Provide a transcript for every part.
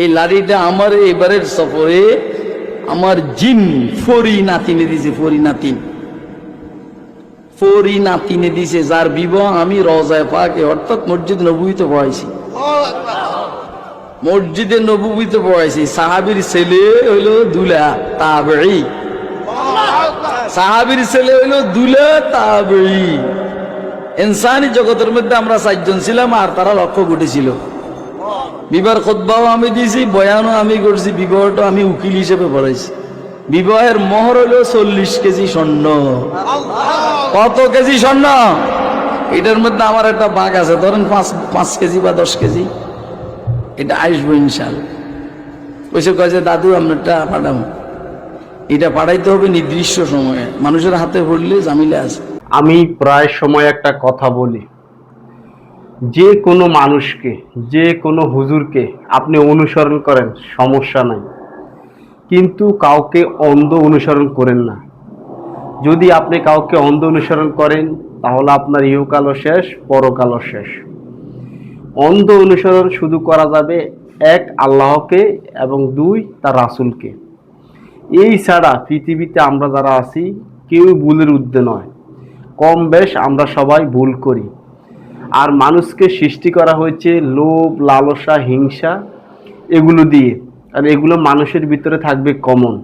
এই লাড়িটা আমার এবারের সফরে আমার জিন ফরি নাতিনে দিছে ফরি নাতিন। ফরি নাতিনে দিছে যার বিবাহ আমি রজায় পাকে অর্থাৎ মসজিদ নবুইতে পড়াইছি। মসজিদে নবুবিতে পড়াইছি সাহাবির ছেলে হইল দুলা তাবড়ি সাহাবির ছেলে হইল দুলা তাবড়ি ইনসানি জগতের মধ্যে আমরা চারজন ছিলাম আর তারা লক্ষ্য ঘটেছিল বিবাহ খোদ্বাও আমি দিয়েছি, বয়ানও আমি করছি, বিবাহটা আমি উকিল হিসেবে পড়াইছি। বিবাহের মোহর হইল চল্লিশ কেজি স্বর্ণ। কত কেজি স্বর্ণ? এটার মধ্যে আমার একটা বাঘ আছে, ধরেন পাঁচ পাঁচ কেজি বা দশ কেজি। এটা আসব ইনশাল ওইসব কাজে দাদু, আপনারটা পাঠাবো এটা পাঠাইতে হবে নির্দিষ্ট সময়ে। মানুষের হাতে পড়লে জামিলে আছে। আমি প্রায় সময় একটা কথা বলি। যে কোনো মানুষকে, যে কোনো হুজুরকে আপনি অনুসরণ করেন, সমস্যা নাই। কিন্তু কাউকে অন্ধ অনুসরণ করেন না। যদি আপনি কাউকে অন্ধ অনুসরণ করেন, তাহলে আপনার ইহকালও শেষ, পরকালও শেষ। অন্ধ অনুসরণ শুধু করা যাবে এক, আল্লাহকে এবং দুই, তার রাসূলকে। এই ছাড়া পৃথিবীতে আমরা যারা আছি, কেউ ভুলের ঊর্ধ্বে নয়। কম বেশ আমরা সবাই ভুল করি। আর মানুষকে সৃষ্টি করা হয়েছে লোভ, লালসা, হিংসা এগুলো দিয়ে। আর এগুলো মানুষের ভিতরে থাকবে কমন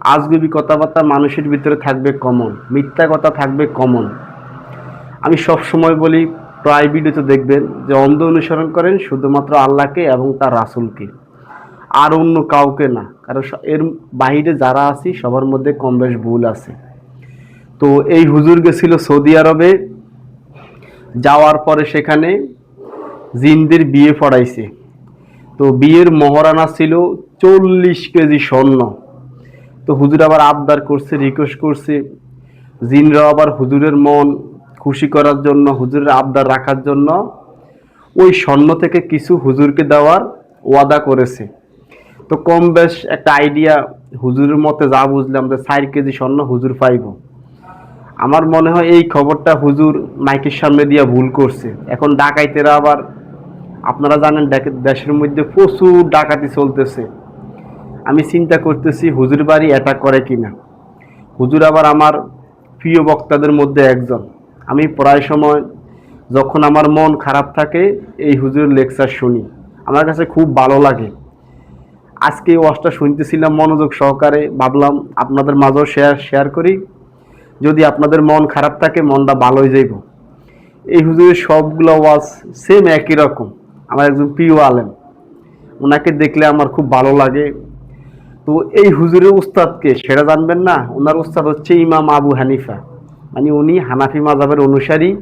আজগুবি কথাবার্তা মানুষের ভিতরে থাকবে কমন মিথ্যা কথা থাকবে কমন আমি সব সময় বলি, প্রায় ভিডিওতে দেখবেন যে অন্ধ অনুসরণ করেন শুধুমাত্র আল্লাহকে এবং তার রাসুলকে। আর অন্য কাউকে না। কারণ এর বাহিরে যারা আছি, সবার মধ্যে কম বেশ ভুল আছে। তো এই হুজুর গেছিল সৌদি আরবে। যাওয়ার পরে সেখানে জিনদের বিয়ে পড়াইছে। তো বিয়ের মহারানা ছিল চল্লিশ কেজি স্বর্ণ। তো হুজুর আবার আবদার করছে রিকোয়েস্ট করছে। জিনরা আবার হুজুরের মন খুশি করার জন্য, হুজুরের আবদার রাখার জন্য ওই স্বর্ণ থেকে কিছু হুজুরকে দেওয়ার ওয়াদা করেছে। তো কম বেশ একটা আইডিয়া হুজুরের মতে যা বুঝলাম যে চার কেজি স্বর্ণ হুজুর পাইব। আমার মনে হয় এই খবরটা হুজুর মাইকের সামনে দিয়ে ভুল করছে। এখন ডাকাইতেরা আবার, আপনারা জানেন দেশের মধ্যে প্রচুর ডাকাতি চলতেছে। আমি চিন্তা করতেছি হুজুর বাড়ি অ্যাটাক করে কিনা। হুজুর আবার আমার প্রিয় বক্তাদের মধ্যে একজন। আমি প্রায় সময় যখন আমার মন খারাপ থাকে, এই হুজুরের লেকচার শুনি। আমার কাছে খুব ভালো লাগে। আজকে ওয়াজটা শুনতেছিলাম মনোযোগ সহকারে, ভাবলাম আপনাদের মাঝেও শেয়ার শেয়ার করি। যদি আপনাদের মন খারাপ থাকে, মনটা ভালোই যাইব। এই হুজুরের সবগুলো ওয়াজ সেম একই রকম। আমার একজন প্রিয় আলেম ওনাকে দেখলে আমার খুব ভালো লাগে। তো এই হুজুরের উস্তাদকে, সেটা জানবেন না ওনার উস্তাদ হচ্ছে ইমাম আবু হানিফা। মানে উনি হানাফি মাজাবের অনুসারী,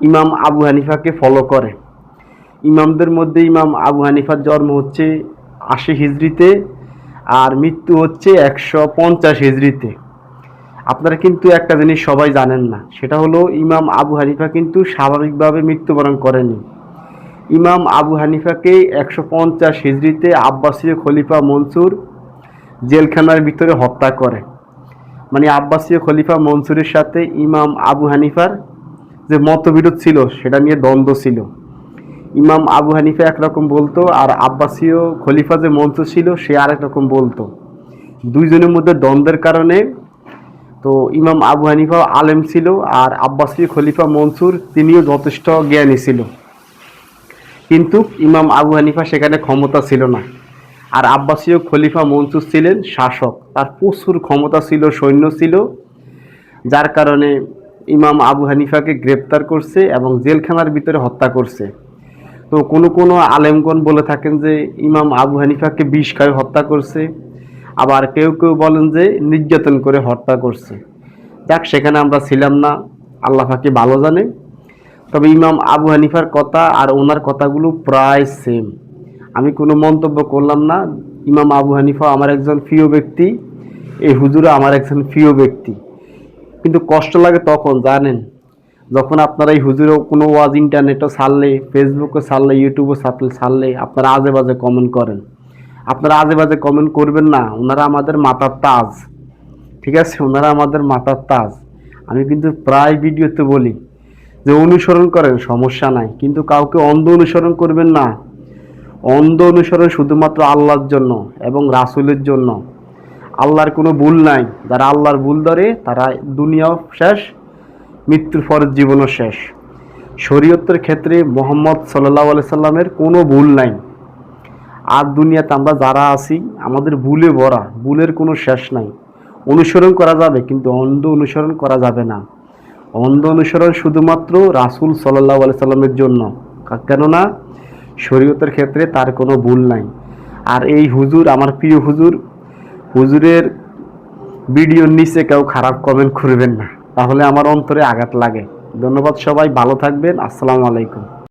ইমাম আবু হানিফাকে ফলো করে। ইমামদের মধ্যে ইমাম আবু হানিফার জন্ম হচ্ছে আশি হিজড়িতে, আর মৃত্যু হচ্ছে একশো পঞ্চাশ হিজড়িতে। আপনারা কিন্তু একটা জিনিস সবাই জানেন না, সেটা হলো ইমাম আবু হানিফা কিন্তু স্বাভাবিকভাবে মৃত্যুবরণ করেনি ইমাম আবু হানিফাকে একশো পঞ্চাশ হিজড়িতে আব্বাসীয় খলিফা মনসুর জেলখানার ভিতরে হত্যা করে। মানে আব্বাসীয় খলিফা মনসুরের সাথে ইমাম আবু হানিফার যে মতবিরোধ ছিল, সেটা নিয়ে দ্বন্দ্ব ছিল। ইমাম আবু হানিফা একরকম বলতো, আর আব্বাসীয় খলিফা যে মনসুর ছিল, সে আরেক রকম বলতো। দুইজনের মধ্যে দ্বন্দ্বের কারণে তো ইমাম আবু হানিফা আলেম ছিল আর আব্বাসীয় খলিফা মনসুর তিনিও যথেষ্ট জ্ঞানী ছিল। কিন্তু ইমাম আবু হানিফা সেখানে ক্ষমতা ছিল না। আর আব্বাসীয় খলিফা মনসুর ছিলেন শাসক। তার প্রচুর ক্ষমতা ছিল, সৈন্য ছিল, যার কারণে ইমাম আবু হানিফাকে গ্রেপ্তার করছে এবং জেলখানার ভিতরে হত্যা করছে। তো কোনো কোনো আলেমগণ বলে থাকেন যে ইমাম আবু হানিফাকে বিষ খায় হত্যা করছে। আবার কেউ কেউ বলেন যে নির্যাতন করে হত্যা করছে। যাক, সেখানে আমরা ছিলাম না। আল্লাহ ফাঁকে ভালো জানে? তবে ইমাম আবু হানিফার কথা আর ওনার কথাগুলো প্রায় সেম আমি কোনো মন্তব্য করলাম না। ইমাম আবু হানিফা আমার একজন প্রিয় ব্যক্তি। এই হুজুরা আমার একজন প্রিয় ব্যক্তি। কিন্তু কষ্ট লাগে তখন, জানেন? যখন আপনারা এই হুজুরও কোনো ওয়াজ ইন্টারনেটও ছাড়লে ফেসবুকে ছাড়লে ইউটিউবে ছাড়লে আপনারা আজে বাজে কমেন্ট করেন। আপনারা আজে বাজে কমেন্ট করবেন না। ওনারা আমাদের মাথার তাজ। ঠিক আছে? ওনারা আমাদের মাথার তাজ। আমি কিন্তু প্রায় ভিডিওতে বলি যে অনুসরণ করেন, সমস্যা নাই। কিন্তু কাউকে অন্ধ অনুসরণ করবেন না। অন্ধ অনুসরণ শুধুমাত্র আল্লাহর জন্য এবং রাসূলের জন্য। আল্লাহর কোনো ভুল নাই। যারা আল্লাহর ভুল ধরে, তারা দুনিয়াও শেষ, মৃত্যুর পর জীবনও শেষ। শরীয়তের ক্ষেত্রে মোহাম্মদ সাল্লাহ আলি সাল্লামের কোনো ভুল নাই। আর দুনিয়াতে আমরা যারা আছি, আমাদের ভুলে ভরা, ভুলের কোনো শেষ নাই। অনুসরণ করা যাবে, কিন্তু অন্ধ অনুসরণ করা যাবে না। অন্ধ অনুসরণ শুধুমাত্র রাসূল সাল্লাহ আলি সাল্লামের জন্য। কেননা, শরীয়তের ক্ষেত্রে তার কোনো ভুল নাই। আর এই হুজুর, আমার প্রিয় হুজুর, হুজুরের ভিডিওর নিচে কেউ খারাপ কমেন্ট করবেন না। তাহলে আমার অন্তরে আঘাত লাগে। ধন্যবাদ সবাই, ভালো থাকবেন। আসসালামু আলাইকুম।